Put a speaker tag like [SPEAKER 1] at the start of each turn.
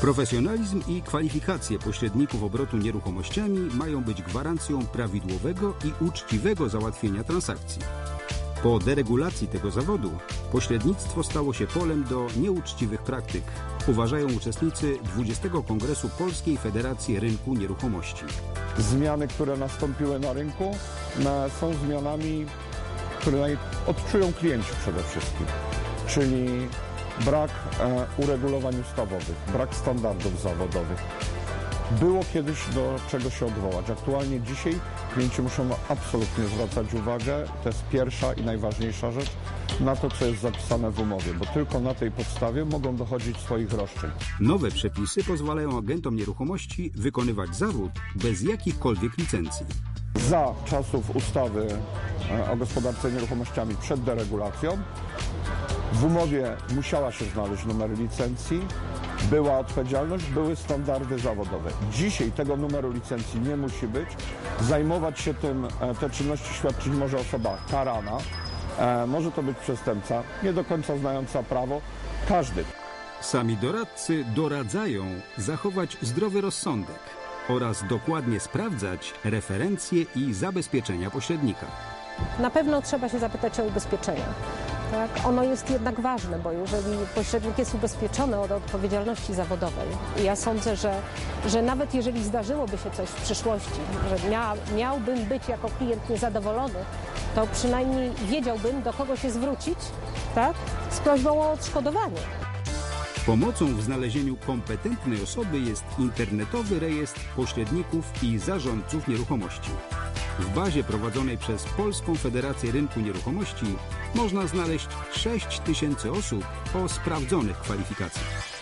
[SPEAKER 1] Profesjonalizm i kwalifikacje pośredników obrotu nieruchomościami mają być gwarancją prawidłowego i uczciwego załatwienia transakcji. Po deregulacji tego zawodu pośrednictwo stało się polem do nieuczciwych praktyk, uważają uczestnicy 20. Kongresu Polskiej Federacji Rynku Nieruchomości.
[SPEAKER 2] Zmiany, które nastąpiły na rynku, są zmianami, które odczują klienci przede wszystkim. Czyli brak e, uregulowań ustawowych, brak standardów zawodowych. Było kiedyś do czego się odwołać. Aktualnie dzisiaj klienci muszą absolutnie zwracać uwagę, to jest pierwsza i najważniejsza rzecz, na to, co jest zapisane w umowie, bo tylko na tej podstawie mogą dochodzić swoich roszczeń.
[SPEAKER 1] Nowe przepisy pozwalają agentom nieruchomości wykonywać zawód bez jakichkolwiek licencji.
[SPEAKER 2] za czasów ustawy e, o gospodarce nieruchomościami przed deregulacją w umowie musiała się znaleźć numer licencji, była odpowiedzialność, były standardy zawodowe. Dzisiaj tego numeru licencji nie musi być. Zajmować się tym, e, te czynności świadczyć może osoba karana, e, może to być przestępca, nie do końca znająca prawo, każdy.
[SPEAKER 1] Sami doradcy doradzają zachować zdrowy rozsądek oraz dokładnie sprawdzać referencje i zabezpieczenia pośrednika.
[SPEAKER 3] Na pewno trzeba się zapytać o ubezpieczenia. Tak? Ono jest jednak ważne, bo jeżeli pośrednik jest ubezpieczony od odpowiedzialności zawodowej, ja sądzę, że, że nawet jeżeli zdarzyłoby się coś w przyszłości, że mia, miałbym być jako klient niezadowolony, to przynajmniej wiedziałbym, do kogo się zwrócić tak? z prośbą o odszkodowanie.
[SPEAKER 1] Pomocą w znalezieniu kompetentnej osoby jest internetowy rejestr pośredników i zarządców nieruchomości. W bazie prowadzonej przez Polską Federację Rynku Nieruchomości można znaleźć 6 tysięcy osób o sprawdzonych kwalifikacjach.